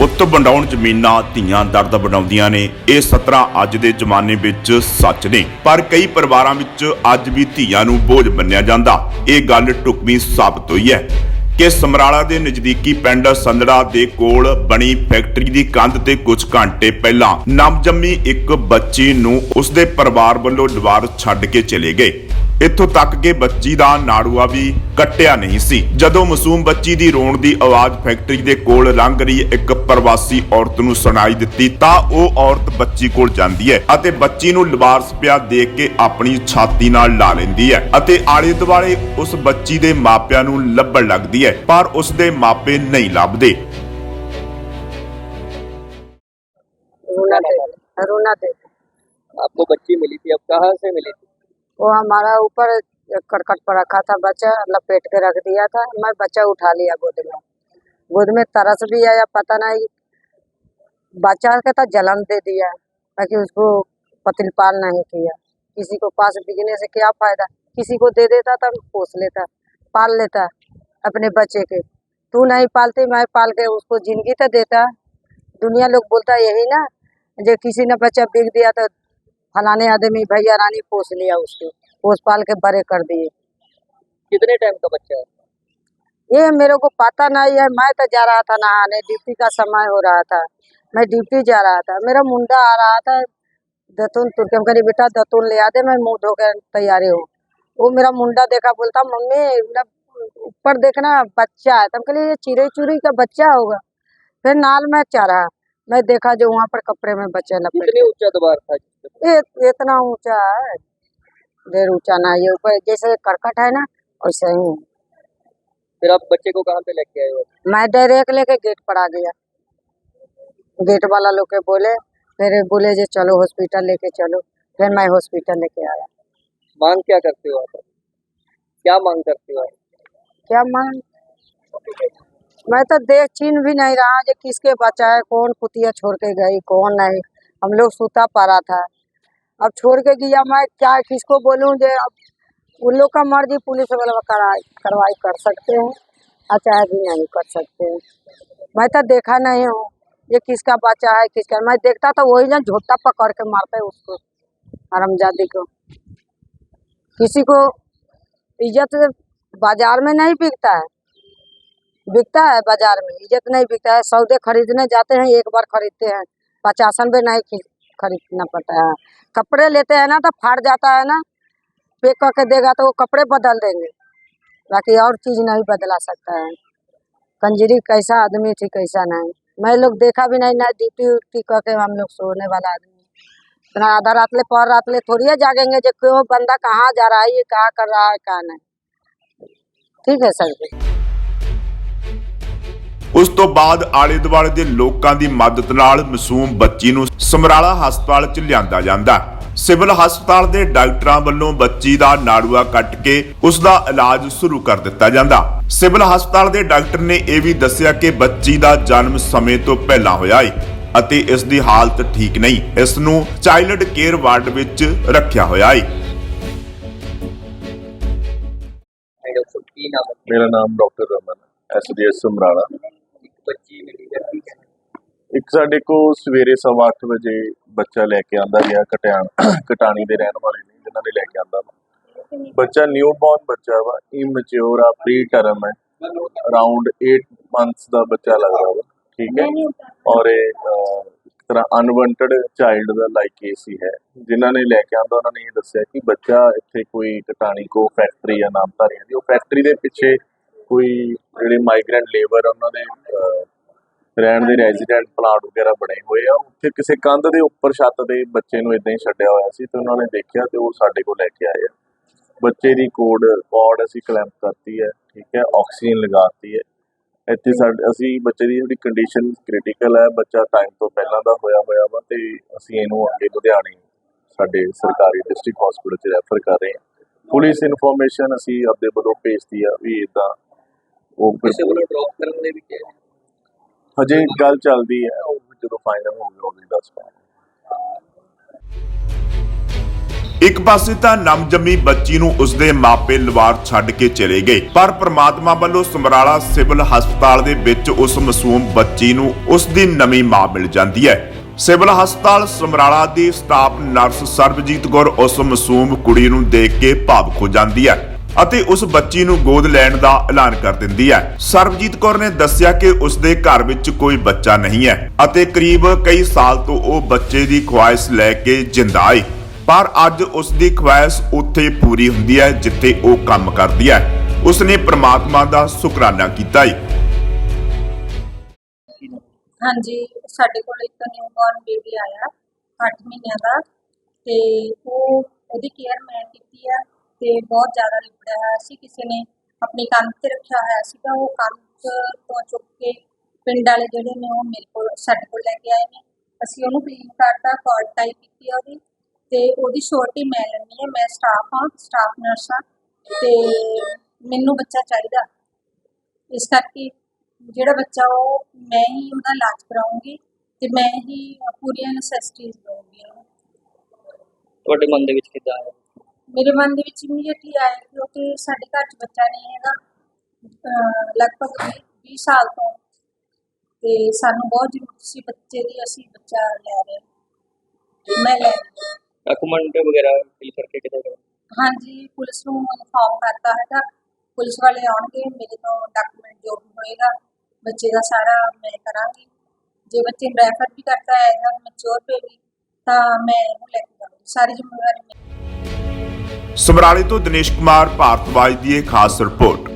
ਪੁੱਤ ਵੰਡਾਉਣ ਜ਼ਮੀਨਾਂ ਧੀਆਂ ਦਰਦ ਬਣਾਉਂਦੀਆਂ ਨੇ। ਇਹ ਸਤਰਾਂ ਅੱਜ ਦੇ ਜ਼ਮਾਨੇ ਵਿੱਚ ਸੱਚ ਨੇ। ਪਰ ਕਈ ਪਰਿਵਾਰਾਂ ਵਿੱਚ ਅੱਜ ਵੀ ਧੀਆਂ ਨੂੰ ਬੋਝ ਮੰਨਿਆ ਜਾਂਦਾ। ਇਹ ਗੱਲ ਢੁਕਵੀਂ ਸਾਬਤ ਹੋਈ ਹੈ ਕਿ ਸਮਰਾਲਾ ਦੇ ਨਜ਼ਦੀਕੀ ਪਿੰਡ ਸੰਦੜਾ ਦੇ ਕੋਲ ਬਣੀ ਫੈਕਟਰੀ ਦੀ ਕੰਧ ਤੇ ਕੁਝ ਘੰਟੇ ਪਹਿਲਾਂ ਨਵਜੰਮੀ ਇੱਕ ਬੱਚੀ ਨੂੰ ਉਸਦੇ ਪਰਿਵਾਰ ਵੱਲੋਂ ਦੀਵਾਰ ਛੱਡ ਕੇ ਚਲੇ ਗਏ। ਇੱਥੋਂ ਤੱਕ ਕਿ ਬੱਚੀ ਦਾ ਨਾੜੂਆ ਵੀ ਕੱਟਿਆ ਨਹੀਂ ਸੀ ਜਦੋਂ ਮਾਸੂਮ ਬੱਚੀ ਦੀ ਰੋਣ ਦੀ ਆਵਾਜ਼ ਫੈਕਟਰੀ ਦੇ ਕੋਲ ਲੰਘ ਰਹੀ ਇੱਕ ਪ੍ਰਵਾਸੀ ਔਰਤ ਨੂੰ ਸੁਣਾਈ ਦਿੱਤੀ ਤਾਂ ਉਹ ਔਰਤ ਬੱਚੀ ਕੋਲ ਜਾਂਦੀ ਹੈ ਅਤੇ ਬੱਚੀ ਨੂੰ ਲਿਵਾਰਸ ਪਿਆ ਦੇਖ ਕੇ ਆਪਣੀ ਛਾਤੀ ਨਾਲ ਲਾ ਲੈਂਦੀ ਹੈ ਅਤੇ ਆਲੇ ਦੁਆਲੇ ਉਸ ਬੱਚੀ ਦੇ ਮਾਪਿਆਂ ਨੂੰ ਲੱਭਣ ਲੱਗਦੀ ਹੈ ਪਰ ਉਸ ਦੇ ਮਾਪੇ ਨਹੀਂ ਲੱਭਦੇ रूना देवी रूना देवी आपको बच्ची मिली थी अब कहाँ से मिली थी वो हमारा ऊपर करकट पर रखा था, बच्चा लपेट के रख दिया था मैं बच्चा उठा लिया गोद में। गोद में तरस भी आया, पता नहीं, बच्चा का तो जन्म दे दिया, ताकि उसको पतिलपाल नहीं किया। किसी को पास बिकने से क्या फ़ायदा? किसी को दे देता था पोस लेता, पाल लेता अपने बच्चे के। तू नहीं पालती, मैं पाल के उसको ज़िंदगी तो देता। दुनिया लोग बोलता यही ना जो किसी ने बच्चा बिक दिया तो फलाने आदमी भैया रानी पोस लिया उसको। पोस पाल के बड़े कर दिए। कितने टाइम का बच्चा है? ये मेरे को पता नहीं है मैं तो जा रहा था नहाने ड्यूटी का समय हो रहा था। मैं ड्यूटी जा रहा था। मेरा मुंडा आ रहा था दतून तुर्के हम कही बेटा दतून ले आते मैं मुँह धो के तैयारी हूँ। वो मेरा मुंडा देखा बोलता मम्मी ना ऊपर देखना बच्चा है। तब कही ये चिड़ई चुरी का बच्चा होगा। फिर नाल में चढ़ा। मैं देखा जो वहाँ पर कपड़े में बचे लपेटे ऊँचा दीवार था इतना ऊँचा है। ढेर ऊँचा ना ये ऊपर जैसे करकट है ना वैसे ही फिर आप बच्चे को कहाँ पे लेके आए हो? मैं डायरेक्ट लेके गेट पर आ गया। गेट वाला लोग के बोले फिर बोले जे चलो हॉस्पिटल लेके चलो। फिर मैं हॉस्पिटल लेके आया। मांग क्या करते हो आप? क्या मांग करते हो क्या मांग? मैं तो देख चीन भी नहीं रहा जो किसके बच्चा है कौन कुतिया छोड़ के गई, कौन नहीं। हम लोग सूता पड़ा था। अब छोड़ के गया मैं, क्या किसको बोलूँ जो अब उन लोग का मर्ज़ी पुलिस वाला कार्रवाई कर सकते हैं चाहे भी नहीं कर सकते हैं। मैं तो देखा नहीं हूँ ये किसका बच्चा है, किसका मैं देखता तो वही ना झोटा पकड़ के मारते उसको, हरमजादी को। किसी को इज़्ज़त बाज़ार में नहीं बिकता है। बिकता है बाज़ार में, इज़्ज़त नहीं बिकता है, सौदे खरीदने जाते हैं, एक बार खरीदते हैं, पचासन में नहीं खरीदना पड़ता है। कपड़े लेते हैं ना तो फाड़ जाता है ना पे करके देगा तो वो कपड़े बदल देंगे, बाकी और चीज़ नहीं बदला सकता है। कंजरी कैसा आदमी थी, कैसा नहीं। मैं लोग देखा भी नहीं, ना ड्यूटी उट्टी करके हम लोग सोने वाला आदमी। इतना आधा रात ले पर रात ले थोड़ी जागेंगे जो क्यों बंदा कहाँ जा रहा है, ये कहाँ कर रहा है, कहाँ नहीं। ठीक है, सर ਉਸ ਤੋਂ ਬਾਅਦ ਆਲੇ ਦੁਆਲੇ ਦੇ ਲੋਕਾਂ ਦੀ ਮਦਦ ਨਾਲ ਮਾਸੂਮ ਬੱਚੀ ਨੂੰ ਸਮਰਾਲਾ ਹਸਪਤਾਲ 'ਚ ਲਿਆਂਦਾ ਜਾਂਦਾ। ਸਿਵਲ ਹਸਪਤਾਲ ਦੇ ਡਾਕਟਰਾਂ ਵੱਲੋਂ ਬੱਚੀ ਦਾ ਨਾੜੂਆ ਕੱਟ ਕੇ ਉਸ ਦਾ ਇਲਾਜ ਸ਼ੁਰੂ ਕਰ ਦਿੱਤਾ ਜਾਂਦਾ। ਸਿਵਲ ਹਸਪਤਾਲ ਦੇ ਡਾਕਟਰ ਨੇ ਇਹ ਵੀ ਦੱਸਿਆ ਕਿ ਬੱਚੀ ਦਾ ਜਨਮ ਸਮੇਂ ਤੋਂ ਪਹਿਲਾਂ ਹੋਇਆ ਹੈ ਅਤੇ ਇਸ ਦੀ ਹਾਲਤ ਠੀਕ ਨਹੀਂ। ਇਸ ਨੂੰ ਚਾਈਲਡ ਕੇਅਰ ਵਾਰਡ ਵਿੱਚ ਰੱਖਿਆ ਹੋਇਆ ਹੈ? ਮੇਰਾ ਨਾਮ ਡਾਕਟਰ ਰਮਨ ਐਸਡੀਐਸ ਸਮਰਾਲਾ। ਇੱਕ ਸਾਡੇ ਕੋ ਸਵੇਰੇ 8:30 ਵਜੇ ਬੱਚਾ ਲੈ ਕੇ ਆਂਦਾ ਰਿਹਾ ਕਟਿਆਣ ਕਟਾਣੀ ਦੇ ਰਹਿਣ ਵਾਲੇ ਨੇ ਜਿਨ੍ਹਾਂ ਨੇ ਲੈ ਕੇ ਆਂਦਾ ਵਾ। ਬੱਚਾ ਨਿਊਬੋਰਨ ਬੱਚਾ ਵਾ ਇਮੈਚਿਓਰ ਆ ਪ੍ਰੀ ਟਰਮ ਹੈ। ਅਰਾਊਂਡ 8 ਮੰਥਸ ਦਾ ਬੱਚਾ ਲੱਗਦਾ ਵਾ ਠੀਕ ਹੈ। ਔਰ ਇਹ ਤਰ੍ਹਾਂ ਅਨਵਾਂਟਡ ਚਾਈਲਡ ਦਾ ਲਾਈਕ ਕੇਸ ਹੀ ਹੈ। ਜਿਨ੍ਹਾਂ ਨੇ ਲੈ ਕੇ ਆਂਦਾ ਉਹਨਾਂ ਨੇ ਇਹ ਦੱਸਿਆ ਕਿ ਬੱਚਾ ਇੱਥੇ ਕੋਈ ਕਟਾਣੀ ਕੋ ਫੈਕਟਰੀ ਆ ਨਾਮਧਾਰੀਆਂ ਦੀ ਉਹ ਫੈਕਟਰੀ ਦੇ ਪਿੱਛੇ ਕੋਈ ਜਿਹੜੇ ਮਾਈਗ੍ਰੈਂਟ ਲੇਬਰ ਉਹਨਾਂ ਦੇ ਰਹਿਣ ਦੇ ਰੈਜ਼ੀਡੈਂਟ ਪਲਾਟ ਵਗੈਰਾ ਬਣੇ ਹੋਏ ਆ। ਉੱਥੇ ਕਿਸੇ ਕੰਧ ਦੇ ਉੱਪਰ ਛੱਤ ਦੇ ਬੱਚੇ ਨੂੰ ਇਦਾਂ ਹੀ ਛੱਡਿਆ ਹੋਇਆ ਸੀ ਤੇ ਉਹਨਾਂ ਨੇ ਦੇਖਿਆ ਤੇ ਉਹ ਸਾਡੇ ਕੋਲ ਲੈ ਕੇ ਆਏ ਆ। ਬੱਚੇ ਦੀ ਕੋਡ ਕਾਰਡ ਅਸੀਂ ਕਲੈਂਪ ਕਰਤੀ ਹੈ, ਠੀਕ ਹੈ ਆਕਸੀਜਨ ਲਗਾਤੀ ਹੈ। ਇੱਥੇ ਸਾਡੇ ਅਸੀਂ ਬੱਚੇ ਦੀ ਜਿਹੜੀ ਕੰਡੀਸ਼ਨ ਕ੍ਰਿਟੀਕਲ ਹੈ, ਬੱਚਾ ਟਾਈਮ ਤੋਂ ਪਹਿਲਾਂ ਦਾ ਹੋਇਆ ਹੋਇਆ ਵਾ ਤੇ ਅਸੀਂ ਇਹਨੂੰ ਅੱਗੇ ਲੁਧਿਆਣੇ ਸਾਡੇ ਸਰਕਾਰੀ ਡਿਸਟ੍ਰਿਕਟ ਹਸਪੀਟਲ 'ਚ ਰੈਫਰ ਕਰ ਰਹੇ ਹਾਂ। ਪੁਲਿਸ ਇਨਫੋਰਮੇਸ਼ਨ ਅਸੀਂ ਆਪਦੇ ਵੱਲੋਂ ਭੇਜਤੀ ਆ ਵੀ ਇਦਾਂ ਉਹ ਕਿਸੇ ਵੱਲੋਂ ਡ੍ਰੌਪ ਕਰਨ ਦੇ ਵੀ ਕਿਹਾ ਹਜੇ ਗੱਲ ਚੱਲਦੀ ਹੈ ਉਹ ਜਦੋਂ ਫਾਈਨਲ ਹੋਊਗਾ ਉਹ ਦੱਸ ਪਾਵਾਂਗੇ। ਇੱਕ ਪਾਸੇ ਤਾਂ ਨਵਜੰਮੀ ਬੱਚੀ ਨੂੰ ਉਸਦੇ ਮਾਪੇ ਲਵਾਰ ਛੱਡ ਕੇ ਚਲੇ ਗਏ ਪਰ ਪ੍ਰਮਾਤਮਾ ਵੱਲੋਂ ਸਮਰਾਲਾ ਸਿਵਲ ਹਸਪਤਾਲ ਦੇ ਵਿੱਚ ਉਸ ਮਾਸੂਮ ਬੱਚੀ ਨੂੰ ਉਸ ਦੀ ਨਵੀਂ ਮਾਂ ਮਿਲ ਜਾਂਦੀ ਹੈ। ਸਿਵਲ ਹਸਪਤਾਲ ਸਮਰਾਲਾ ਦੀ ਸਟਾਫ ਨਰਸ ਸਰਬਜੀਤ ਕੌਰ ਉਸ ਮਾਸੂਮ ਕੁੜੀ ਨੂੰ ਦੇਖ ਕੇ ਭਾਵੁਕ ਹੋ ਜਾਂਦੀ ਹੈ। ਅਤੇ ਉਸ ਬੱਚੀ ਨੂੰ ਗੋਦ ਲੈਣ ਦਾ ਐਲਾਨ ਕਰ ਦਿੰਦੀ ਹੈ। ਸਰਬਜੀਤ ਕੌਰ ਨੇ ਦੱਸਿਆ ਕਿ ਉਸ ਦੇ ਘਰ ਵਿੱਚ ਕੋਈ ਬੱਚਾ ਨਹੀਂ ਹੈ ਅਤੇ ਕਰੀਬ ਕਈ ਸਾਲ ਤੋਂ ਉਹ ਬੱਚੇ ਦੀ ਖੁਆਇਸ਼ ਲੈ ਕੇ ਜਿੰਦਾ ਹੈ ਪਰ ਅੱਜ ਉਸ ਦੀ ਖੁਆਇਸ਼ ਉੱਥੇ ਪੂਰੀ ਹੁੰਦੀ ਹੈ, ਜਿੱਥੇ ਉਹ ਕੰਮ ਕਰਦੀ ਹੈ। ਉਸ ਨੇ ਪ੍ਰਮਾਤਮਾ ਦਾ ਸ਼ੁਕਰਾਨਾ ਕੀਤਾ ਹੈ ਹਾਂਜੀ, ਸਾਡੇ ਕੋਲ ਇੱਕ ਨਿਊਬੋਰਨ ਬੇਬੀ ਆਇਆ 8 ਮਹੀਨਿਆਂ ਦਾ, ਤੇ ਉਹ ਉਹਦੀ ਕੇਅਰ ਮੈਂ ਕੀਤੀ ਆ। ਤੇ ਬਹੁਤ ਜ਼ਿਆਦਾ ਲਿਬੜਿਆ ਹੋਇਆ ਸੀ, ਕਿਸੇ ਨੇ ਆਪਣੀ ਕੰਧ ਤੇ ਰੱਖਿਆ ਹੋਇਆ ਸੀਗਾ, ਉਹ ਕੰਧ ਤੋਂ ਚੁੱਕ ਕੇ ਪਿੰਡ ਵਾਲੇ ਜਿਹੜੇ ਨੇ ਉਹ ਮੇਰੇ ਕੋਲ, ਸਾਡੇ ਕੋਲ ਲੈ ਕੇ ਆਏ ਨੇ। ਅਸੀਂ ਉਹਨੂੰ ਕਲੀਨ ਕਰਤਾ ਕਾਰਡ ਟਾਈਪ ਕੀਤੀ ਉਹਦੀ ਤੇ ਉਹਦੀ ਛੋਟੀ ਮੈਂ ਲੈਣੀ ਹੈ, ਮੈਂ ਸਟਾਫ ਹਾਂ ਸਟਾਫ ਨਰਸ ਹਾਂ ਤੇ ਮੈਨੂੰ ਬੱਚਾ ਚਾਹੀਦਾ। ਇਸ ਕਰਕੇ ਜਿਹੜਾ ਬੱਚਾ ਉਹ ਮੈਂ ਹੀ ਉਹਦਾ ਇਲਾਜ ਕਰਾਉਂਗੀ ਤੇ ਮੈਂ ਹੀ ਪੂਰੀਆਂ ਨੈਸੈਸਿਟੀਜ਼ ਦਊਂਗੀ ਤੁਹਾਡੇ ਮਨ ਦੇ ਵਿੱਚ ਕਿੱਦਾਂ ਆਇਆ? ਮੇਰੇ ਮਨ ਦੇ ਵਿੱਚ ਇਮੀਡੀਏਟਲੀ ਆਇਆ ਕਿਉਂਕਿ ਸਾਡੇ ਘਰ 'ਚ ਬੱਚਾ ਨਹੀਂ ਹੈਗਾ ਅਹ ਲਗਭਗ 20 ਸਾਲ ਤੋਂ। ਤੇ ਸਾਨੂੰ ਬਹੁਤ ਜ਼ਰੂਰਤ ਸੀ ਬੱਚੇ ਦੀ ਅਸੀਂ ਬੱਚਾ ਲੈ ਰਹੇ ਹਾਂ। ਮੈਂ ਲੈ ਰਹੀ ਹਾਂ। ਡਾਕੂਮੈਂਟ ਵਗੈਰਾ ਫਿਲ ਕਰਕੇ ਕਿੱਦਾਂ ਕਰੋ ਹਾਂਜੀ ਪੁਲਿਸ ਨੂੰ ਇਨਫਾਰਮ ਕਰਤਾ ਹੈਗਾ। ਪੁਲਿਸ ਵਾਲੇ ਆਉਣਗੇ ਮੇਰੇ ਤੋਂ ਡਾਕੂਮੈਂਟ ਜੋ ਵੀ ਹੋਏਗਾ ਬੱਚੇ ਦਾ ਸਾਰਾ ਮੈਂ ਕਰਾਂਗੀ। ਜੇ ਬੱਚੇ ਰੈਫਰ ਵੀ ਕਰਤਾ ਹੈ ਮੈਚੋਰ ਬੇਬੀ ਤਾਂ ਮੈਂ ਇਹਨੂੰ ਲੈ ਕੇ ਜਾਵਾਂਗੀ ਸਾਰੀ ਜ਼ਿੰਮੇਵਾਰੀ ਮੇਰੀ ਸਮਰਾਲੇ ਤੋਂ ਦਿਨੇਸ਼ ਕੁਮਾਰ ਭਾਰਤਵਾਜ ਦੀ ਇਹ ਖਾਸ ਰਿਪੋਰਟ।